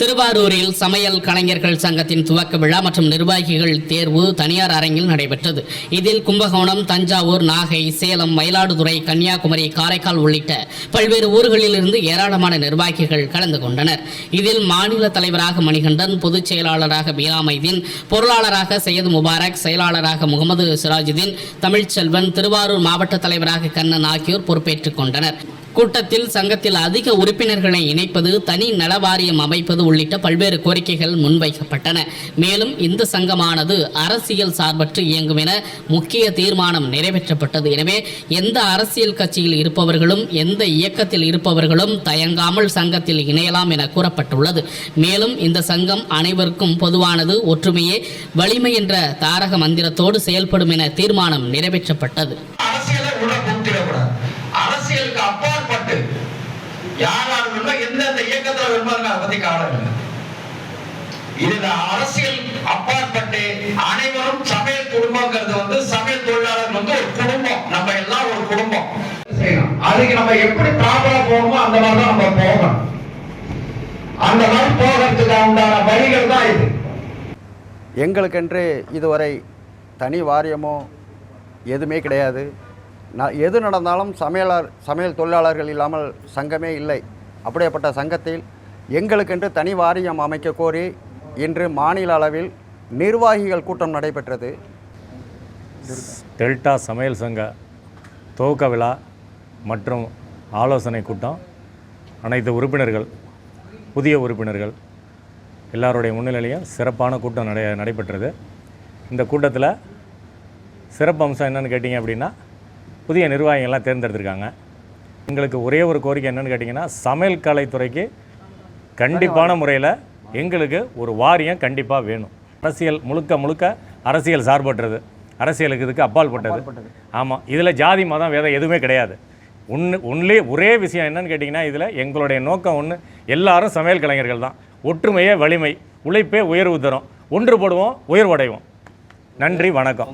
திருவாரூரில் சமையல் கலைஞர்கள் சங்கத்தின் துவக்க விழா மற்றும் நிர்வாகிகள் தேர்வு தனியார் அரங்கில் நடைபெற்றது. இதில் கும்பகோணம் தஞ்சாவூர் நாகை சேலம் மயிலாடுதுறை கன்னியாகுமரி காரைக்கால் உள்ளிட்ட பல்வேறு ஊர்களிலிருந்து ஏராளமான நிர்வாகிகள் கலந்து கொண்டனர். இதில் மாநில தலைவராக மணிகண்டன் பொதுச் செயலாளராக பீராமைதீன் பொருளாளராக சையது முபாரக் செயலாளராக முகமது சிராஜுதீன் தமிழ்ச்செல்வன் திருவாரூர் மாவட்ட தலைவராக கண்ணன் ஆகியோர் பொறுப்பேற்றுக் கொண்டனர். கூட்டத்தில் சங்கத்தில் அதிக உறுப்பினர்களை இணைப்பது தனி நல வாரியம் அமைப்பது உள்ளிட்ட பல்வேறு கோரிக்கைகள் முன்வைக்கப்பட்டன. மேலும் இந்த சங்கமானது அரசியல் சார்பற்று இயங்கும் என முக்கிய தீர்மானம் நிறைவேற்றப்பட்டது. எனவே எந்த அரசியல் கட்சியில் இருப்பவர்களும் எந்த இயக்கத்தில் இருப்பவர்களும் தயங்காமல் சங்கத்தில் இணையலாம் என கூறப்பட்டுள்ளது. மேலும் இந்த சங்கம் அனைவருக்கும் பொதுவானது ஒற்றுமையே வலிமை என்ற தாரக மந்திரத்தோடு செயல்படும் என தீர்மானம் நிறைவேற்றப்பட்டது. யார் யார் வேணுமோ எந்தெந்த இயக்கத்துல வேணுமோ அதை பத்தி கவலை இல்லை. இதுல அரசியல் அப்பாற்பட்டு அனைவரும் சமையல் குடும்பங்கிறது வந்து சமையல் தொழிலாளர்கள் வந்து ஒரு குடும்பம். நம்ம எல்லாம் ஒரு குடும்பம். அதுக்கு நம்ம எப்படி ப்ராப்பரா போகணுமோ அந்த மாதிரி தான் நம்ம போகணும். அந்த மாதிரி போகிறதுக்கு உண்டான வழிகள் தான் இது. எங்களுக்கென்று இதுவரை தனி வாரியமோ எதுவுமே கிடையாது. நான் எது நடந்தாலும் சமையலார் சமையல் தொழிலாளர்கள் இல்லாமல் சங்கமே இல்லை. அப்படியேப்பட்ட சங்கத்தில் எங்களுக்கென்று தனி வாரியம் அமைக்க கோரி இன்று மாநில அளவில் நிர்வாகிகள் கூட்டம் நடைபெற்றது. டெல்டா சமையல் சங்க துவக்க விழா மற்றும் ஆலோசனை கூட்டம் அனைத்து உறுப்பினர்கள் புதிய உறுப்பினர்கள் எல்லாருடைய முன்னிலையிலையும் சிறப்பான கூட்டம் நடை நடைபெற்றது. இந்த கூட்டத்தில் சிறப்பு அம்சம் என்னன்னு கேட்டிங்க அப்படின்னா புதிய நிர்வாகிகள்லாம் தேர்ந்தெடுத்திருக்காங்க. எங்களுக்கு ஒரே ஒரு கோரிக்கை என்னன்னு கேட்டிங்கன்னா சமையல் கலைத்துறைக்கு கண்டிப்பான முறையில் எங்களுக்கு ஒரு வாரியம் கண்டிப்பாக வேணும். அரசியல் முழுக்க முழுக்க அரசியல் சார்பற்றது. அரசியலுக்கு இதுக்கு அப்பால் பட்டது. ஆமாம் இதில் ஜாதி மதம் வேதம் எதுவுமே கிடையாது. ஒன்று ஒன்லி ஒரே விஷயம் என்னன்னு கேட்டிங்கன்னா இதில் எங்களுடைய நோக்கம் ஒன்று எல்லாரும் சமையல் கலைஞர்கள் தான். ஒற்றுமையே வலிமை உழைப்பே உயர்வு தரும். ஒன்றுபடுவோம் உயர்வடைவோம். நன்றி வணக்கம்.